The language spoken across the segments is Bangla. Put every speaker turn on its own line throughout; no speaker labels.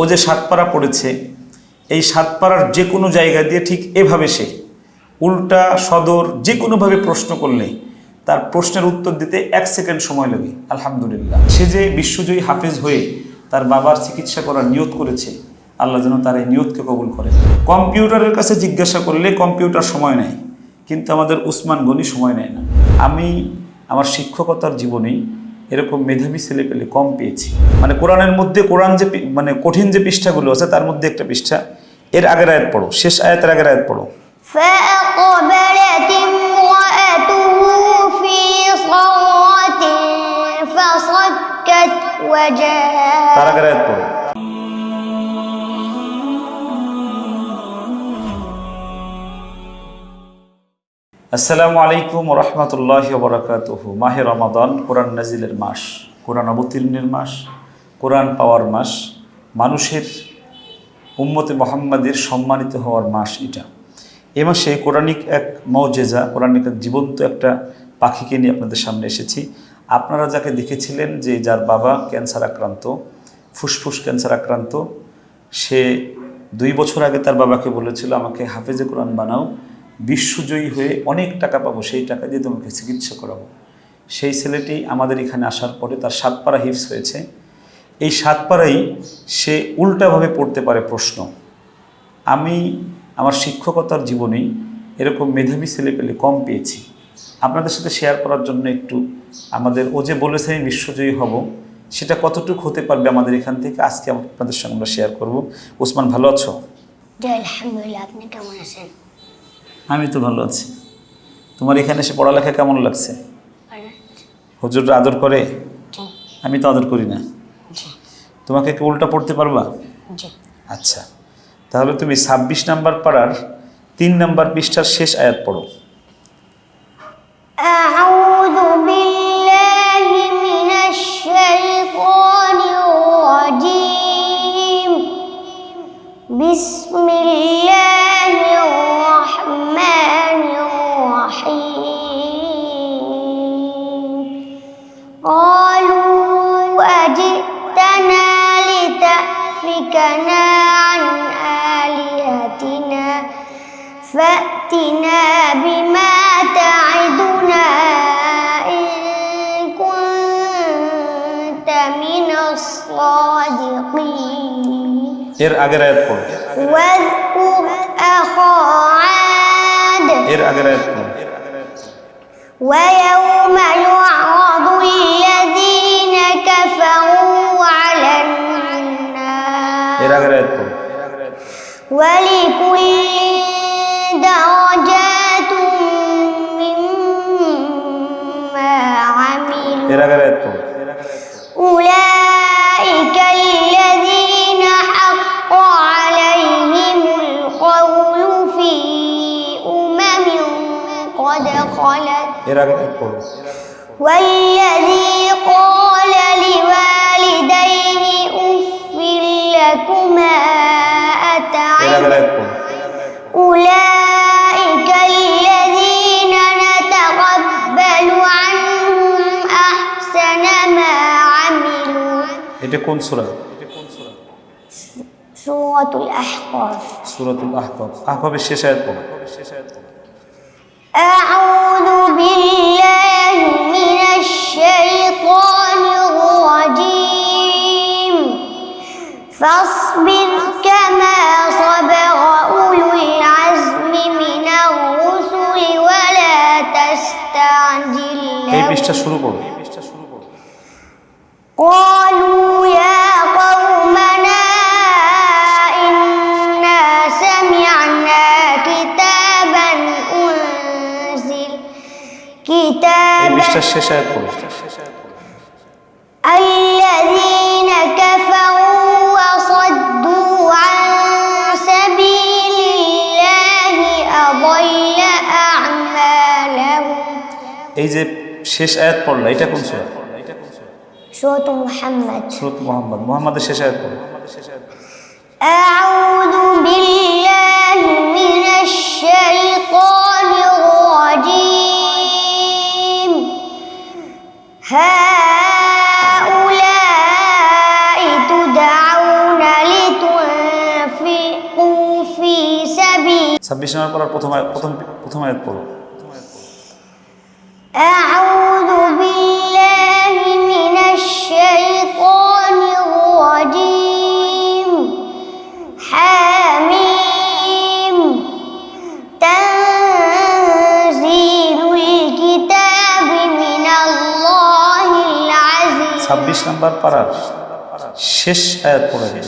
ও যে সাতপাড়া পড়েছে, এই সাতপাড়ার যে কোনো জায়গা দিয়ে ঠিক এভাবে সে উল্টা সদর যে কোনোভাবে প্রশ্ন করলে তার প্রশ্নের উত্তর দিতে এক সেকেন্ড সময় লাগে, আলহামদুলিল্লাহ। সে যে বিশ্বজয়ী হাফেজ হয়ে তার বাবার চিকিৎসা করার নিয়ত করেছে, আল্লাহ যেন তার এই নিয়তকে কবুল করে। কম্পিউটারের কাছে জিজ্ঞাসা করলে কম্পিউটার সময় নেয়, কিন্তু আমাদের উসমান গনি সময় নেয় না। আমি আমার শিক্ষকতার জীবনেই এরকম মেধাবী ছেলেপেলে কম পেয়েছি। মানে কোরআনের মধ্যে কোরআন যে মানে কঠিন যে পৃষ্ঠাগুলো আছে তার মধ্যে একটা পৃষ্ঠা এর আগের আয়াত পড়ো শেষ আয়াতের আগের আয়াত পড়ো। তার আগের আয়াত পড়ো। আসসালামু আলাইকুম রহমতুল্লাহ বরাকাতুহ। মাহে রমাদান, কোরআন নাজিলের মাস, কোরআন অবতীর্ণের মাস, কোরআন পাওয়ার মাস, মানুষের, উম্মতে মোহাম্মদের সম্মানিত হওয়ার মাস এটা। এ মাসে কোরআনিক এক মৌজেজা, কোরআনিক এক জীবন্ত একটা পাখিকে নিয়ে আপনাদের সামনে এসেছি। আপনারা যাকে দেখেছিলেন যে যার বাবা ক্যান্সার আক্রান্ত, ফুসফুস ক্যান্সার আক্রান্ত, সে দুই বছর আগে তার বাবাকে বলেছিল, আমাকে হাফেজে কোরআন বানাও। বিশ্বজয়ী হয়ে অনেক টাকা পাবো, সেই টাকা দিয়ে তোমাকে চিকিৎসা করাবো। সেই ছেলেটি আমাদের এখানে আসার পরে তার সাতপাড়া হিপস হয়েছে। এই সাতপাড়াই সে উল্টাভাবে পড়তে পারে প্রশ্ন। আমি আমার শিক্ষকতার জীবনেই এরকম মেধাবী ছেলে পেলে কম পেয়েছি। আপনাদের সাথে শেয়ার করার জন্য একটু আমাদের ও যে বলেছে আমি বিশ্বজয়ী হব, সেটা কতটুকু হতে পারবে আমাদের এখান থেকে, আজকে আপনাদের সঙ্গে আমরা শেয়ার করব। ওসমান, ভালো আছো?
আলহামদুলিল্লাহ, আপনি কেমন আছেন?
আমি তো ভালো আছি। তোমার এখানে এসে পড়ালেখা কেমন লাগছে? হুজুররা আদর করে? আমি তো আদর করি না। তোমাকে কি উল্টা পড়তে পারবা? আচ্ছা তাহলে তুমি ছাব্বিশ নাম্বার পাড়ার তিন নাম্বার পৃষ্ঠার শেষ আয়াত পড়ো।
أهلكنا عن آلهتنا. فأتنا بما تعدنا إن كنت من الصادقين. واذكر أخا عاد. ويوم والذي قال لوالديه أف لكما
এর
أتعلم
আগের আয়াত পড়ো
أولئك الذين نتقبل عنهم أحسن ما عملوا
এটা কোন সূরা
سورة الأحقاف
সূরাতুল আহকাব আহকাবের শেষ আয়াত পড়ো
أعوذ بالله كتابا
পৃষ্ঠার শেষ আয়াত পড়ো
الذين كفروا وصدوا عن سبيل الله أضل أعمالهم
এই যে শেষ আয়াত পড়লা এটা কোন সূরা
سورة محمد
সুরত মোহাম্মদ মোহাম্মদের শেষ আয়াত পড়ো
أعوذ بالله من الشيطان هؤلاء تدعون
لتنفقوا في سبيل 26 নম্বর পড়ার প্রথম প্রথম প্রথম আয়াত পড়ো। ছাব্বিশ নম্বর পাড়ার শেষ আয়াত পড়ে দিন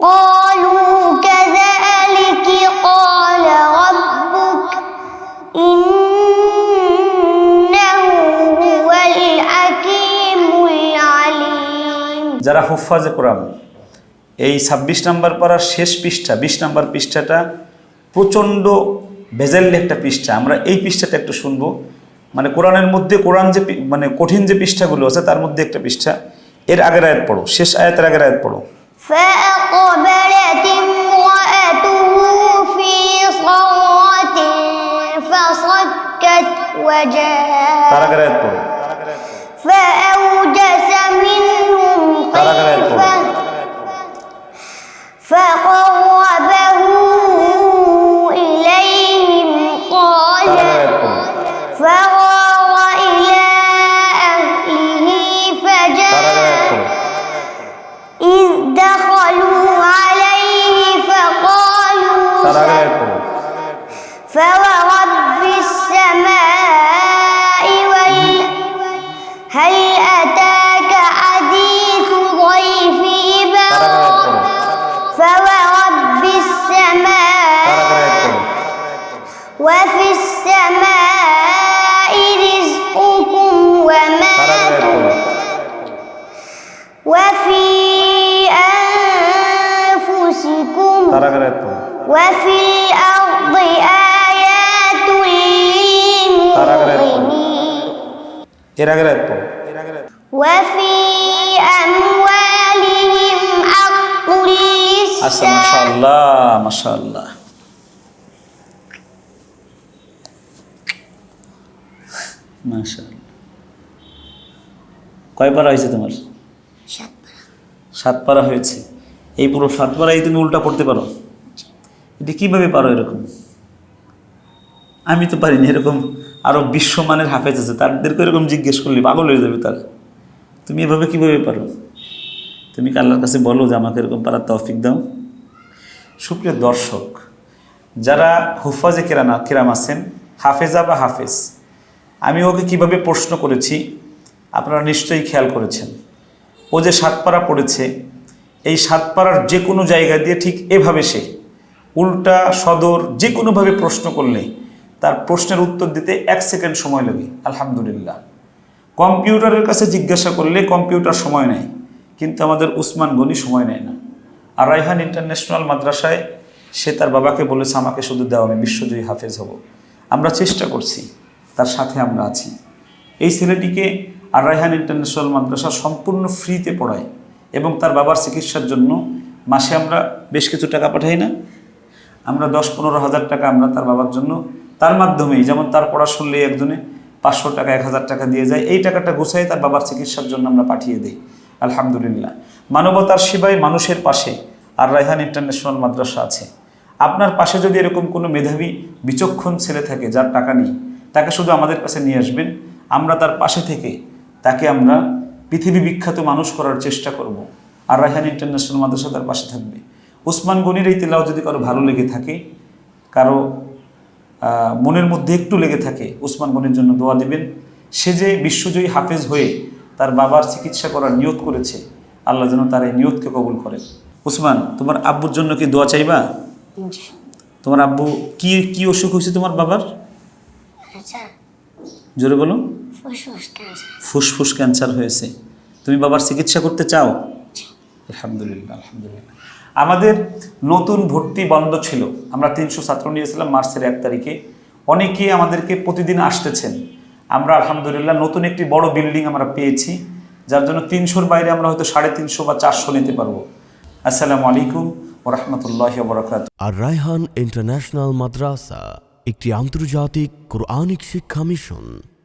قالوا كذلك قال ربك إنه هو الحكيم العليم
যারা হুফাজে কোরআন এই ছাব্বিশ নাম্বার পাড়ার শেষ পৃষ্ঠা বিশ নাম্বার পৃষ্ঠাটা প্রচণ্ড ভেজাল্লি একটা পৃষ্ঠা আমরা এই পৃষ্ঠাটা একটু শুনবো মানে কোরআনের মধ্যে কোরআন যে মানে কঠিন যে পৃষ্ঠাগুলো আছে তার মধ্যে একটা পৃষ্ঠা। এর আগের আয়াত পড়ো শেষ আয়াতের আগের আয়াত পড়ো। তার আগের আয়াত পড়ো। তার আগের আয়াত পড়ো।
دخلوا وفي الأرض آيات للموقنين
এর আগের আয়াত পড়ো
وفي أموالهم حق
আচ্ছা
للسائل
মাশাআল্লাহ মাশাআল্লাহ মাশাআল্লাহ কয় পারা হয়েছে তোমার সাত পারা হয়েছে এই পুরো সাত পাড়াই তুমি উল্টা পড়তে পারো এটা কীভাবে পারো এরকম? আমি তো পারিনি, এরকম আরও বিশ্বমানের হাফেজ আছে তাদেরকে এরকম জিজ্ঞেস করলে, পাগল হয়ে যাবে তারা। তুমি এভাবে কীভাবে পারো? তুমি কি আল্লাহর কাছে বলো যে আমাকে এরকম পারার তৌফিক দাও? সুপ্রিয় দর্শক, যারা হুফাজে কেরানা, কেরাম আছেন, হাফেজা বা হাফেজ, আমি ওকে কীভাবে প্রশ্ন করেছি, আপনারা নিশ্চয়ই খেয়াল করেছেন। ও যে সাতপাড়া পড়েছে, এই সাতপাড়ার যে কোনো জায়গা দিয়ে ঠিক এভাবে সে উল্টা সদর যে কোনোভাবে প্রশ্ন করলে তার প্রশ্নের উত্তর দিতে এক সেকেন্ড সময় লাগে, আলহামদুলিল্লাহ। কম্পিউটারের কাছে জিজ্ঞাসা করলে কম্পিউটার সময় নেয়, কিন্তু আমাদের উসমান গনি সময় নেয় না। আর রাইহান ইন্টারন্যাশনাল মাদ্রাসায় সে তার বাবাকে বলেছে, আমাকে শুধু দাও, আমি বিশ্বজয়ী হাফেজ হব। আমরা চেষ্টা করছি, তার সাথে আমরা আছি। এই ছেলেটিকে আর রাইহান ইন্টারন্যাশনাল মাদ্রাসা সম্পূর্ণ ফ্রিতে পড়ায় এবং তার বাবার চিকিৎসার জন্য মাসে আমরা বেশ কিছু টাকা পাঠাই না আমরা দশ পনেরো হাজার টাকা আমরা তার বাবার জন্য তার মাধ্যমেই, যেমন তার পড়া শুনলে একজনে পাঁচশো টাকা, এক হাজার টাকা দিয়ে যায়, এই টাকাটা গুছাই তার বাবার চিকিৎসার জন্য আমরা পাঠিয়ে দিই। আলহামদুলিল্লাহ। মানবতার সেবায় মানুষের পাশে, আর রায়হান ইন্টারন্যাশনাল মাদ্রাসা আছে। আপনার পাশে যদি এরকম কোনো মেধাবী, বিচক্ষণ ছেলে থাকে যার টাকা নেই, তাকে শুধু আমাদের কাছে নিয়ে আসবেন, আমরা তার পাশে থেকে তাকে আমরা পৃথিবী বিখ্যাত মানুষ করার চেষ্টা করব। আর রায়হান ইন্টারন্যাশনাল মাদ্রাসা তার পাশে থাকবে। উসমান গনির এই তেলাও যদি কারও ভালো লেগে থাকে কারও মনের মধ্যে একটু লেগে থাকে উসমান গনির জন্য দোয়া দেবেন। সে যে বিশ্বজয়ী হাফেজ হয়ে তার বাবার চিকিৎসা করার নিয়ত করেছে আল্লাহ যেন তার এই নিয়তকে কবুল করেন। উসমান তোমার আব্বুর জন্য কি দোয়া চাইবা? তোমার আব্বু কি কি অসুখ হয়েছে তোমার বাবার?
আচ্ছা।
জোরে বলো। ফুসফুস ক্যান্সার। হয়েছে। তুমি বাবার চিকিৎসা করতে চাও? আলহামদুলিল্লাহ আলহামদুলিল্লাহ। আমাদের নতুন ভর্তি বন্ধ ছিল। আমরা তিনশো ছাত্র নিয়েছিলাম মার্চের এক তারিখে। অনেকে আমাদেরকে প্রতিদিন আসতেছেন। আমরা আলহামদুলিল্লাহ নতুন একটি বড় বিল্ডিং আমরা পেয়েছি, যার জন্য তিনশোর বাইরে আমরা হয়তো সাড়ে তিনশো বা চারশো নিতে পারব। আসসালামু আলাইকুম ওরহমতুল্লাহ বরকাত
আর রায়হান ইন্টারন্যাশনাল মাদ্রাসা, একটি আন্তর্জাতিক কোরআনিক শিক্ষা মিশন।